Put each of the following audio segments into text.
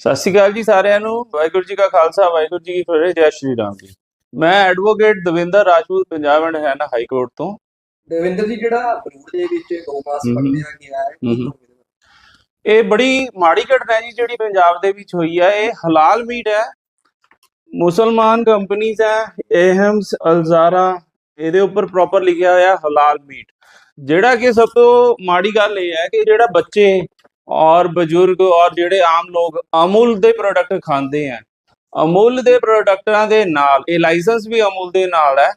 ਸਤਿ ਸ਼੍ਰੀ ਅਕਾਲ ਜੀ ਸਾਰਿਆਂ ਨੂੰ। ਵਾਹਿਗੁਰੂ ਜੀ ਕਾ ਖਾਲਸਾ ਵਾਹਿਗੁਰੂ ਜੀ ਕੀ ਫਤਿਹ ਜੈ ਸ਼੍ਰੀ ਰਾਮ ਜੀ। ਮੈਂ advocate Davinder Rajput Punjab and Haryana high court ਤੋਂ। ਦੇਵਿੰਦਰ ਜੀ ਜਿਹੜਾ ਬਰੂਡ ਦੇ ਵਿੱਚ ਗਊਮਾਸ ਹਮ। ਪਕੜਿਆ ਗਿਆ ਹੈ। ਇਹ ਬੜੀ ਮਾੜੀ ਘਟਨਾ ਹੈ ਜੀ ਜਿਹੜੀ ਪੰਜਾਬ ਦੇ ਵਿੱਚ ਹੋਈ ਹੈ। ਇਹ ਹਲਾਲ ਮੀਟ ਹੈ। ਮੁਸਲਮਾਨ ਕੰਪਨੀਆਂ ਹੈ ehams ਅਲਜ਼ਾਰਾ ਇਹਦੇ ਉੱਪਰ ਪ੍ਰੋਪਰ ਲਿਖਿਆ ਹੋਇਆ ਹਲਾਲ ਮੀਟ। ਜਿਹੜਾ ਕਿ ਸਭ ਤੋਂ ਮਾੜੀ ਗੱਲ ਇਹ ਹੈ ਕਿ ਜਿਹੜਾ ਬੱਚੇ ਔਰ ਬਜ਼ੁਰਗ ਔਰ ਜਿਹੜੇ ਆਮ ਲੋਕ ਅਮੁਲ ਦੇ ਪ੍ਰੋਡਕਟ ਖਾਂਦੇ ਆ। ਅਮੁਲ ਦੇ ਪ੍ਰੋਡਕਟਾਂ ਦੇ ਨਾਲ, ਇਹ ਲਾਇਸੈਂਸ ਵੀ ਅਮੁਲ ਦੇ ਨਾਲ ਹੈ।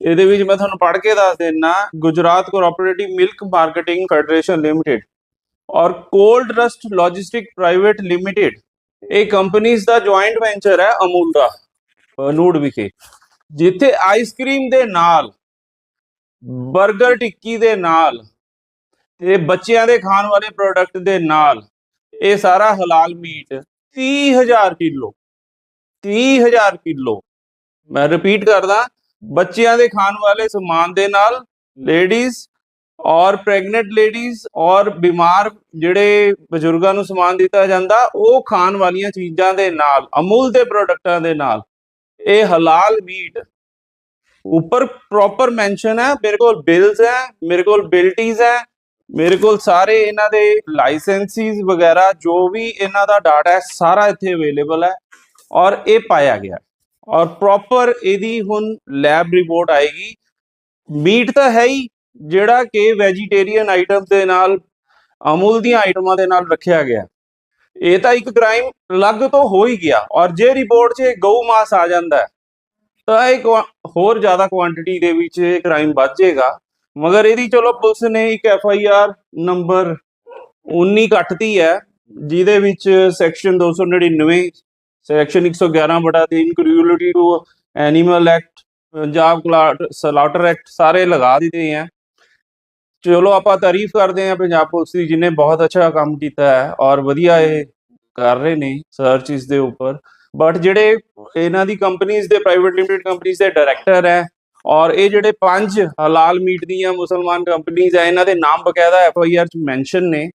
ਇਹਦੇ ਵਿੱਚ ਮੈਂ ਤੁਹਾਨੂੰ ਪੜ੍ਹ ਕੇ ਦੱਸ ਦਿੰਨਾ, Gujarat cooperative milk marketing federation limited ਔਰ cold rust logistic private limited ਇਹ ਕੰਪਨੀਆਂ ਦਾ ਜੁਆਇੰਟ ਵੈਂਚਰ ਹੈ ਅਮੂਲ ਦਾ ਨੂਡ ਵਿਖੇ। ਜਿੱਥੇ ਆਈਸਕ੍ਰੀਮ ਦੇ ਨਾਲ 버ਗਰ ਟਿੱਕੀ ਦੇ ਨਾਲ ਤੇ ਬੱਚਿਆਂ ਦੇ ਖਾਣ ਵਾਲੇ ਪ੍ਰੋਡਕਟ ਦੇ ਨਾਲ ਇਹ ਸਾਰਾ ਹਲਾਲ ਮੀਟ 30000 ਕਿਲੋ 30000 ਕਿਲੋ। ਮੈਂ ਰਿਪੀਟ ਕਰਦਾ, ਬੱਚਿਆਂ ਦੇ ਖਾਣ ਵਾਲੇ ਸਮਾਨ ਦੇ ਨਾਲ ਲੇਡੀਜ਼ ਔਰ ਪ੍ਰੈਗਨੈਂਟ ਲੇਡੀਜ਼ ਔਰ ਬਿਮਾਰ ਜਿਹੜੇ ਬਜ਼ੁਰਗਾਂ ਨੂੰ ਸਮਾਨ ਦਿੱਤਾ ਜਾਂਦਾ, ਉਹ ਖਾਣ ਵਾਲੀਆਂ ਚੀਜ਼ਾਂ ਦੇ ਨਾਲ, ਅਮੂਲ ਦੇ ਪ੍ਰੋਡਕਟਾਂ ਦੇ ਨਾਲ ਇਹ ਹਲਾਲ ਮੀਟ ਉੱਪਰ ਪ੍ਰੋਪਰ ਮੈਂਸ਼ਨ ਹੈ, ਮੇਰੇ ਕੋਲ ਬਿਲਸ ਹੈ, ਮੇਰੇ ਕੋਲ ਬਿਲਟੀਜ਼ ਹੈ ਮੇਰੇ ਕੋਲ ਸਾਰੇ ਇਹਨਾਂ ਦੇ ਲਾਇਸੈਂਸਿਸ ਵਗੈਰਾ, ਜੋ ਵੀ ਇਹਨਾਂ ਦਾ ਡਾਟਾ ਹੈ, ਸਾਰਾ ਇੱਥੇ ਅਵੇਲੇਬਲ ਹੈ ਔਰ ਇਹ ਪਾਇਆ ਗਿਆ। ਔਰ ਪ੍ਰੋਪਰ ਇਹਦੀ ਹੁਣ ਲੈਬ ਰਿਪੋਰਟ ਆਏਗੀ। ਮੀਟ ਤਾਂ ਹੈ ਹੀ, ਜਿਹੜਾ ਕਿ ਵੈਜੀਟੇਰੀਅਨ ਆਈਟਮ ਦੇ ਨਾਲ, ਅਮੂਲ ਦੀਆਂ ਆਈਟਮਾਂ ਦੇ ਨਾਲ ਰੱਖਿਆ ਗਿਆ। ਇਹ ਤਾਂ ਇੱਕ ਕ੍ਰਾਈਮ ਲੱਗ ਤੋਂ ਹੋ ਹੀ ਗਿਆ। ਔਰ ਜੇ ਰਿਪੋਰਟ 'ਚ ਗਊ ਮਾਸ ਆ ਜਾਂਦਾ ਤਾਂ ਇਹ ਕੁਆ- ਹੋਰ ਜ਼ਿਆਦਾ ਕੁਆਂਟੀਟੀ ਦੇ ਵਿੱਚ ਇਹ ਕ੍ਰਾਈਮ ਵੱਧ ਜਾਏਗਾ। ਮਗਰ ਇਹਦੀ ਚਲੋ ਪੁਲਿਸ ਨੇ ਇੱਕ ਐਫ ਆਈ ਆਰ ਨੰਬਰ 19 ਕੱਟਤੀ ਹੈ, ਜਿਹਦੇ ਵਿੱਚ ਸੈਕਸ਼ਨ 299 ਸੈਕਸ਼ਨ 111 ਬਟਾ 3 cruelty to animal act Punjab slaughter act ਸਾਰੇ ਲਗਾ ਦਿੱਤੇ ਹੈ। ਚਲੋ ਆਪਾਂ ਤਾਰੀਫ ਕਰਦੇ ਹਾਂ ਪੰਜਾਬ ਪੁਲਿਸ ਦੀ ਜਿਨੇ ਬਹੁਤ ਅੱਛਾ ਕੰਮ ਕੀਤਾ ਹੈ ਔਰ ਵਧੀਆ ਇਹ ਕਰ ਰਹੇ ਨੇ ਸਰਚ ਇਸ ਦੇ ਉੱਪਰ। ਬਟ ਜਿਹੜੇ ਇਹਨਾਂ ਦੀ ਕੰਪਨੀਆਂ ਦੇ ਪ੍ਰਾਈਵੇਟ ਲਿਮਿਟਡ ਕੰਪਨੀਆਂ ਦੇ ਡਾਇਰੈਕਟਰ ਹੈ ਔਰ ਇਹ ਜਿਹੜੇ ਪੰਜ ਹਲਾਲ ਮੀਟ ਦੀਆਂ ਮੁਸਲਮਾਨ ਕੰਪਨੀਆਂ ਹੈ ਇਹਨਾਂ ਦੇ ਨਾਮ ਬਕਾਇਦਾ ਐਫ ਆਈ ਆਰ ਚ ਮੈਂਸ਼ਨ ਨੇ।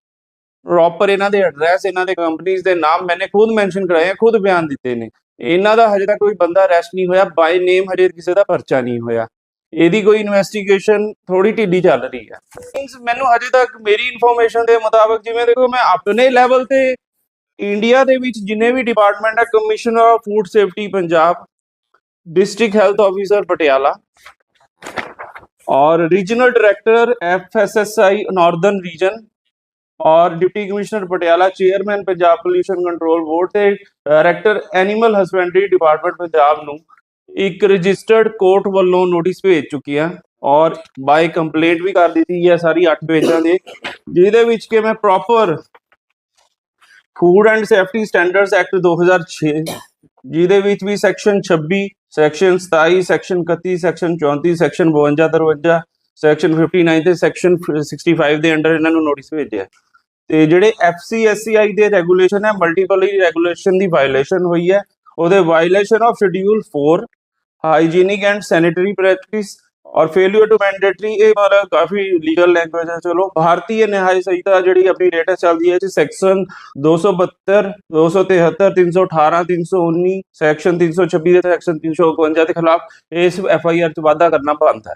ਪ੍ਰੋਪਰ ਇਹਨਾਂ ਦੇ ਐਡਰੈਸ ਇਹਨਾਂ ਦੇ ਕੰਪਨੀਆਂ ਦੇ ਨਾਮ ਮੈਨੇ ਖੁਦ ਮੈਂਸ਼ਨ ਕਰਾਏ ਹੈ ਖੁਦ ਬਿਆਨ ਦਿੱਤੇ ਨੇ। ਇਹਨਾਂ ਦਾ ਹਜੇ ਤੱਕ ਕੋਈ ਬੰਦਾ ਅਰੈਸਟ ਨਹੀਂ ਹੋਇਆ ਬਾਈ ਨੇਮ ਹਜੇ ਕਿਸੇ ਦਾ ਪਰਚਾ ਨਹੀਂ ਹੋਇਆ। ਇਹਦੀ ਕੋਈ ਇਨਵੈਸਟੀਗੇਸ਼ਨ ਥੋੜੀ ਢਿੱਲੀ ਚੱਲ ਰਹੀ ਹੈ। Means ਮੈਨੂੰ ਹਜੇ ਤੱਕ ਮੇਰੀ ਇਨਫੋਰਮੇਸ਼ਨ ਦੇ ਮੁਤਾਬਕ ਜਿਵੇਂ ਦੇਖੋ, ਮੈਂ ਆਪਣੇ ਲੈਵਲ ਤੇ ਇੰਡੀਆ ਦੇ ਵਿੱਚ ਜਿੰਨੇ ਵੀ ਡਿਪਾਰਟਮੈਂਟ ਹੈ commissioner of food safety Punjab district health officer Patiala और regional director FSSI northern region और deputy commissioner Patiala chairman Punjab pollution control board ਤੇ director animal husbandry department Punjab ਨੂੰ ਇੱਕ ਰਜਿਸਟਰਡ ਕੋਰਟ ਵੱਲੋਂ ਨੋਟਿਸ ਭੇਜ ਚੁੱਕੀ ਆ ਔਰ ਬਾਈ ਕੰਪਲੇਂਟ ਵੀ ਕਰ ਦਿੱਤੀ ਹੈ ਸਾਰੀ 8 ਪੇਜਾਂ ਦੇ ਜਿਹਦੇ ਵਿੱਚ ਕਿ ਮੈਂ proper food and safety standards act 2006 ਜਿਹਦੇ ਵਿੱਚ ਵੀ section 26 section 27 section 31 section 34 section 52 53 section 59 ਤੇ ਸੈਕਸ਼ਨ 65 ਦੇ ਅੰਡਰ ਇਹਨਾਂ ਨੂੰ ਨੋਟਿਸ ਭੇਜਿਆ। ਤੇ ਜਿਹੜੇ ਐਫਸੀਐਸਸੀਆਈ ਦੇ ਰੈਗੂਲੇਸ਼ਨ ਹੈ ਮਲਟੀਪਲ ਰੈਗੂਲੇਸ਼ਨ ਦੀ ਵਾਇਓਲੇਸ਼ਨ ਹੋਈ ਹੈ। ਉਹਦੇ violation of schedule 4 hygienic and sanitary practice ਔਰ ਫੇਲਿਅਰ ਟੂ ਮੈਂਡੇਟਰੀ ਇਹ ਮਤਲਬ ਕਾਫੀ ਲੀਗਲ ਲੈਂਗੁਏਜ ਹੈ, ਚਲੋ। ਭਾਰਤੀ ਨਿਆਇ ਸੰਹਿਤਾ ਜਿਹੜੀ ਆਪਣੀ ਲੇਟੈਸਟ ਚੱਲਦੀ ਹੈ ਜੀ ਸੈਕਸ਼ਨ 272 273 318 319 ਸੈਕਸ਼ਨ 326 ਤੇ ਸੈਕਸ਼ਨ 352 ਦੇ ਖਿਲਾਫ ਇਸ ਐਫ ਆਈ ਆਰ ਚ ਵਾਧਾ ਕਰਨਾ ਬੰਦ ਹੈ।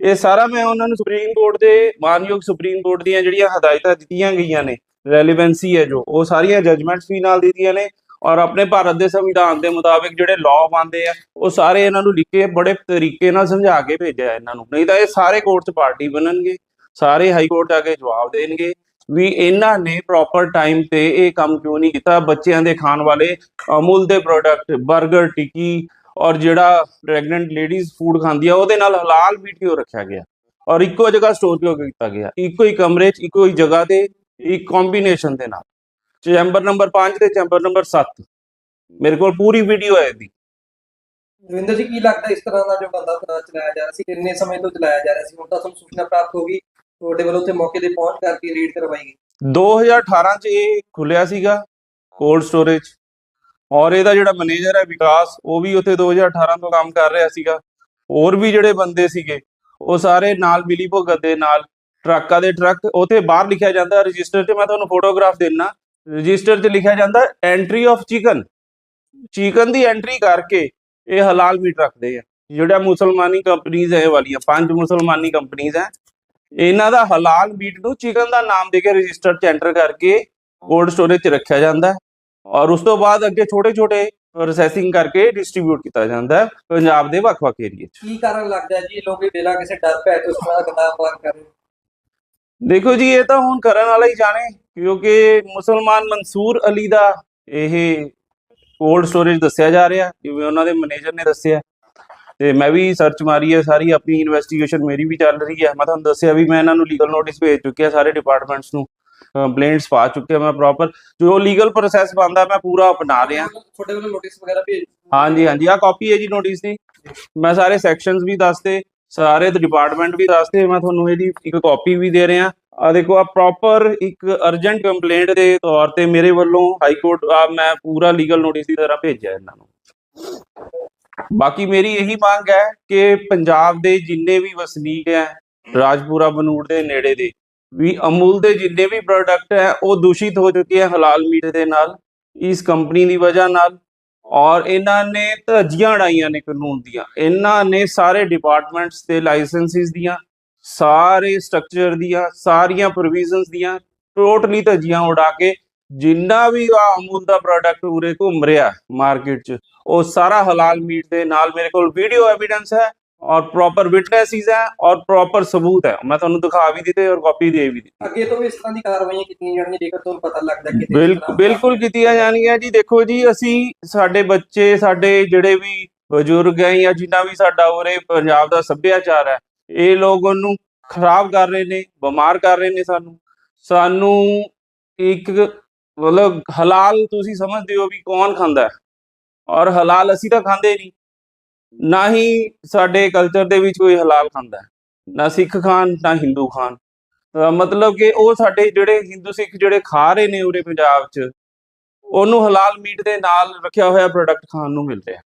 ਇਹ ਸਾਰਾ ਮੈਂ ਉਹਨਾਂ ਨੂੰ ਸੁਪਰੀਮ ਕੋਰਟ ਦੇ, ਮਾਨਯੋਗ ਸੁਪਰੀਮ ਕੋਰਟ ਦੀਆਂ ਜਿਹੜੀਆਂ ਹਦਾਇਤਾਂ ਦਿੱਤੀਆਂ ਗਈਆਂ ਨੇ ਰੈਲੇਵੈਂਸੀ ਹੈ ਜੋ, ਉਹ ਸਾਰੀਆਂ ਜਜਮੈਂਟਸ ਵੀ ਨਾਲ ਦਿੱਤੀਆਂ ਨੇ। ਔਰ ਆਪਣੇ ਭਾਰਤ ਦੇ ਸੰਵਿਧਾਨ ਦੇ ਮੁਤਾਬਿਕ ਜਿਹੜੇ ਲਾਅ ਬਣਦੇ ਆ, ਉਹ ਸਾਰੇ ਇਹਨਾਂ ਨੂੰ ਲਿਖ ਕੇ ਬੜੇ ਤਰੀਕੇ ਨਾਲ ਸਮਝਾ ਕੇ ਭੇਜਿਆ ਇਹਨਾਂ ਨੂੰ। ਨਹੀਂ ਤਾਂ ਇਹ ਸਾਰੇ ਕੋਰਟ 'ਚ ਪਾਰਟੀ ਬਣਨਗੇ, ਸਾਰੇ ਹਾਈ ਕੋਰਟ 'ਚ ਆ ਕੇ ਜਵਾਬ ਦੇਣਗੇ ਵੀ ਇਹਨਾਂ ਨੇ ਪ੍ਰੋਪਰ ਟਾਈਮ ਤੇ ਇਹ ਕੰਮ ਕਿਉਂ ਨਹੀਂ ਕੀਤਾ? ਬੱਚਿਆਂ ਦੇ ਖਾਣ ਵਾਲੇ ਅਮੁਲ ਦੇ ਪ੍ਰੋਡਕਟ 버ਗਰ ਟਿੱਕੀ ਔਰ ਜਿਹੜਾ ਪ੍ਰੈਗਨੈਂਟ ਲੇਡੀਜ਼ ਫੂਡ ਖਾਂਦੀ ਆ, ਉਹਦੇ ਨਾਲ ਹਲਾਲ ਮੀਟ ਕਿਉਂ ਰੱਖਿਆ ਗਿਆ। ਔਰ ਇੱਕੋ ਜਗ੍ਹਾ ਸਟੋਰ ਕਿਉਂ ਕੀਤਾ ਗਿਆ? ਇੱਕੋ ਹੀ ਕਮਰੇ 'ਚ, ਇੱਕੋ ਹੀ ਜਗ੍ਹਾ ਤੇ, ਇੱਕ ਕੰਬੀਨੇਸ਼ਨ ਦੇ ਨਾਲ। ਚੈਂਬਰ ਨੰਬਰ 5 ਤੇ ਚੈਂਬਰ ਨੰਬਰ 7 ਮੇਰੇ ਕੋਲ ਪੂਰੀ ਵੀਡੀਓ ਹੈ ਇਹਦੀ। ਦੇਵਿੰਦਰ ਜੀ ਕੀ ਲੱਗਦਾ ਇਸ ਤਰ੍ਹਾਂ ਦਾ ਜੋ ਬੰਦਾ ਚਲਾਇਆ ਜਾ ਰਿਹਾ ਸੀ? ਕਿੰਨੇ ਸਮੇਂ ਤੋਂ ਚਲਾਇਆ ਜਾ ਰਿਹਾ ਸੀ? ਹੁਣ ਤਾਂ ਤੁਹਾਨੂੰ ਸੂਚਨਾ ਪ੍ਰਾਪਤ ਹੋ ਗਈ। ਤੁਹਾਡੇ ਵੱਲੋਂ ਉੱਥੇ ਮੌਕੇ ਤੇ ਪਹੁੰਚ ਕਰਕੇ ਰੀਡ ਕਰਵਾਈ ਗਈ। 2018 ਚ ਇਹ ਖੁੱਲਿਆ ਸੀਗਾ ਕੋਲਡ ਸਟੋਰੇਜ ਔਰ ਇਹਦਾ ਜਿਹੜਾ ਮੈਨੇਜਰ ਹੈ ਵਿਕਾਸ ਉਹ ਵੀ ਉੱਥੇ 2018 ਤੋਂ ਕੰਮ ਕਰ ਰਿਹਾ ਸੀਗਾ। ਹੋਰ ਵੀ ਜਿਹੜੇ ਬੰਦੇ ਸੀਗੇ ਉਹ ਸਾਰੇ ਨਾਲ ਮਿਲੀ ਭੁਗਤ ਦੇ ਨਾਲ ਟਰੱਕਾਂ ਦੇ ਟਰੱਕ ਉੱਥੇ ਬਾਹਰ ਲਿਖਿਆ ਜਾਂਦਾ ਰਜਿਸਟਰ ਤੇ ਮੈਂ ਤੁਹਾਨੂੰ ਫੋਟੋਗ੍ਰਾਫ ਦੇਣਾ ਰਜਿਸਟਰ 'ਚ ਲਿਖਿਆ ਜਾਂਦਾ ਐਂਟਰੀ ਆਫ ਚਿਕਨ ਚਿਕਨ ਦੀ ਐਂਟਰੀ ਕਰਕੇ ਇਹ ਹਲਾਲ ਮੀਟ ਰੱਖਦੇ ਆ। ਜਿਹੜਾ ਮੁਸਲਮਾਨੀ ਕੰਪਨੀਆਂ ਇਹ ਵਾਲੀਆਂ ਪੰਜ ਮੁਸਲਮਾਨੀ ਕੰਪਨੀਆਂ ਹੈ ਇਹਨਾਂ ਦਾ ਹਲਾਲ ਮੀਟ ਨੂੰ ਚਿਕਨ ਦਾ ਨਾਮ ਦੇ ਕੇ ਰਜਿਸਟਰ 'ਚ ਐਂਟਰ ਕਰਕੇ ਕੋਲਡ ਸਟੋਰੇਜ 'ਚ ਰੱਖਿਆ ਜਾਂਦਾ। ਔਰ ਉਸ ਤੋਂ ਬਾਅਦ ਅੱਗੇ ਛੋਟੇ ਛੋਟੇ ਪ੍ਰੋਸੈਸਿੰਗ ਕਰਕੇ ਡਿਸਟ੍ਰੀਬਿਊਟ ਕੀਤਾ ਜਾਂਦਾ ਹੈ ਪੰਜਾਬ ਦੇ ਵੱਖ-ਵੱਖ ਏਰੀਏ 'ਚ। ਕੀ ਕਾਰਨ ਲੱਗਦਾ ਜੀ? ਇਹ ਲੋਕ ਕਿਸੇ ਡਰ ਭੈ ਤੋਂ ਇਸ ਤਰ੍ਹਾਂ ਦਾ ਕਰ ਰਹੇ ਦੇਖੋ ਜੀ ਇਹ ਤਾਂ ਹੁਣ ਕਰਨ ਵਾਲਾ ਹੀ ਜਾਣੇ ਕਿਉਂਕਿ ਮੁਸਲਮਾਨ ਮਨਸੂਰ ਅਲੀ ਦਾ ਇਹ ਕੋਲਡ ਸਟੋਰੇਜ ਦੱਸਿਆ ਜਾ ਰਿਹਾ ਜਿਵੇਂ ਉਹਨਾਂ ਦੇ ਮੈਨੇਜਰ ਨੇ ਦੱਸਿਆ। ਤੇ ਮੈਂ ਵੀ ਸਰਚ ਮਾਰੀ ਹੈ ਸਾਰੀ ਆਪਣੀ ਇਨਵੈਸਟੀਗੇਸ਼ਨ ਮੇਰੀ ਵੀ ਚੱਲ ਰਹੀ ਹੈ। ਮੈਂ ਤੁਹਾਨੂੰ ਦੱਸਿਆ ਵੀ ਮੈਂ ਇਹਨਾਂ ਨੂੰ ਲੀਗਲ ਨੋਟਿਸ ਭੇਜ ਚੁੱਕਿਆ ਸਾਰੇ ਡਿਪਾਰਟਮੈਂਟਸ ਨੂੰ। ਕੰਪਲੇਂਟਸ ਪਾ ਚੁੱਕਿਆ ਮੈਂ ਪ੍ਰੋਪਰ ਜੋ ਲੀਗਲ ਪ੍ਰੋਸੈਸ ਬੰਦਾ ਮੈਂ ਪੂਰਾ ਅਪਣਾ ਰਿਹਾ ਤੁਹਾਡੇ ਵੱਲੋਂ ਨੋਟਿਸ ਵਗੈਰਾ ਭੇਜ ਹਾਂਜੀ ਹਾਂਜੀ। ਆ ਕਾਪੀ ਹੈ ਜੀ ਨੋਟਿਸ ਦੀ। ਮੈਂ ਸਾਰੇ ਸੈਕਸ਼ਨਸ ਵੀ ਦੱਸਦੇ ਸਾਰੇ ਡਿਪਾਰਟਮੈਂਟ ਵੀ ਦੱਸਦੇ ਮੈਂ ਤੁਹਾਨੂੰ ਇਹਦੀ ਇੱਕ ਕਾਪੀ ਵੀ ਦੇ ਰਿਹਾ। ਆ ਦੇਖੋ ਆ ਪ੍ਰੋਪਰ ਇੱਕ ਅਰਜੈਂਟ ਕੰਪਲੇਂਟ ਦੇ ਤੌਰ ਤੇ ਮੇਰੇ ਵੱਲੋਂ ਹਾਈ ਕੋਰਟ ਆ ਮੈਂ ਪੂਰਾ ਲੀਗਲ ਨੋਟਿਸ ਦੀ ਤਰ੍ਹਾਂ ਭੇਜਿਆ ਇਹਨਾਂ ਨੂੰ। ਬਾਕੀ ਮੇਰੀ ਇਹੀ ਮੰਗ ਹੈ ਕਿ ਪੰਜਾਬ ਦੇ ਜਿੰਨੇ ਵੀ ਵਸਨੀਕ ਹੈ, ਰਾਜਪੁਰਾ ਬਨੂੜ ਦੇ ਨੇੜੇ ਦੇ, ਵੀ ਅਮੂਲ ਦੇ ਜਿੰਨੇ ਵੀ ਪ੍ਰੋਡਕਟ ਹੈ, ਉਹ ਦੂਸ਼ਿਤ ਹੋ ਚੁੱਕੇ ਹੈ ਹਲਾਲ ਮੀਟ ਦੇ ਨਾਲ, ਇਸ ਕੰਪਨੀ ਦੀ ਵਜ੍ਹਾ ਨਾਲ। ਔਰ ਇਹਨਾਂ ਨੇ ਧੱਜੀਆਂ ਉਡਾਈਆਂ ਨੇ ਕਾਨੂੰਨ ਦੀਆਂ। ਇਹਨਾਂ ਨੇ ਸਾਰੇ ਡਿਪਾਰਟਮੈਂਟਸ ਤੇ ਲਾਇਸੈਂਸਿਸ ਦੀਆਂ, ਸਾਰੇ ਸਟਰਕਚਰ ਦੀਆਂ, ਸਾਰੀਆਂ ਪ੍ਰੋਵੀਜ਼ਨਸ ਦੀਆਂ ਟੋਟਲੀ ਧੱਜੀਆਂ ਉਡਾ ਕੇ ਜਿੰਨਾ ਵੀ ਆ ਅਮੂਲ ਦਾ ਪ੍ਰੋਡਕਟ ਉਰੇ ਘੁੰਮ ਰਿਹਾ ਮਾਰਕੀਟ 'ਚ, ਉਹ ਸਾਰਾ ਹਲਾਲ ਮੀਟ ਦੇ ਨਾਲ ਮੇਰੇ ਕੋਲ ਵੀਡੀਓ ਐਵੀਡੈਂਸ ਹੈ। ਔਰ ਪ੍ਰੋਪਰ ਵਿਟਨੈਸਿਸ ਹੈ ਔਰ ਪ੍ਰੋਪਰ ਸਬੂਤ ਹੈ। ਮੈਂ ਤੁਹਾਨੂੰ ਦਿਖਾ ਵੀ ਦਿੱਤੇ ਔਰ ਕਾਪੀ ਦੇ ਵੀ ਦਿੱਤੀ। ਅੱਗੇ ਤੋਂ ਵੀ ਇਸ ਤਰ੍ਹਾਂ ਦੀ ਕਾਰਵਾਈਆਂ ਕੀਤੀਆਂ ਜਾਣਗੀਆਂ ਜੇਕਰ ਤੁਹਾਨੂੰ ਪਤਾ ਲੱਗਦਾ ਕਿ ਬਿਲਕੁਲ ਬਿਲਕੁਲ ਕੀਤੀਆਂ ਜਾਣਗੀਆਂ ਜੀ। ਦੇਖੋ ਜੀ ਅਸੀਂ ਸਾਡੇ ਬੱਚੇ ਸਾਡੇ ਜਿਹੜੇ ਵੀ ਬਜ਼ੁਰਗ ਹੈ ਜਾਂ ਜਿੰਨਾ ਵੀ ਸਾਡਾ ਉਰੇ ਪੰਜਾਬ ਦਾ ਸੱਭਿਆਚਾਰ ਹੈ ਇਹ ਲੋਕ ਉਹਨੂੰ ਖਰਾਬ ਕਰ ਰਹੇ ਨੇ ਬਿਮਾਰ ਕਰ ਰਹੇ ਨੇ ਸਾਨੂੰ। ਸਾਨੂੰ ਇੱਕ ਮਤਲਬ ਹਲਾਲ ਤੁਸੀਂ ਸਮਝਦੇ ਹੋ ਵੀ ਕੌਣ ਖਾਂਦਾ ਹੈ। ਔਰ ਹਲਾਲ ਅਸੀਂ ਤਾਂ ਖਾਂਦੇ ਨਹੀਂ। ਨਾ ਹੀ ਸਾਡੇ ਕਲਚਰ ਦੇ ਵਿੱਚ ਕੋਈ ਹਲਾਲ ਖਾਂਦਾ ਨਾ ਸਿੱਖ ਖਾਨ, ਨਾ ਹਿੰਦੂ ਖਾਨ। ਤਾਂ ਮਤਲਬ ਕਿ ਉਹ ਸਾਡੇ ਜਿਹੜੇ ਹਿੰਦੂ ਸਿੱਖ ਜਿਹੜੇ ਖਾ ਰਹੇ ਨੇ ਉਰੇ ਪੰਜਾਬ 'ਚ, ਉਹਨੂੰ ਹਲਾਲ ਮੀਟ ਦੇ ਨਾਲ ਰੱਖਿਆ ਹੋਇਆ ਪ੍ਰੋਡਕਟ ਖਾਣ ਨੂੰ ਮਿਲ ਰਿਹਾ।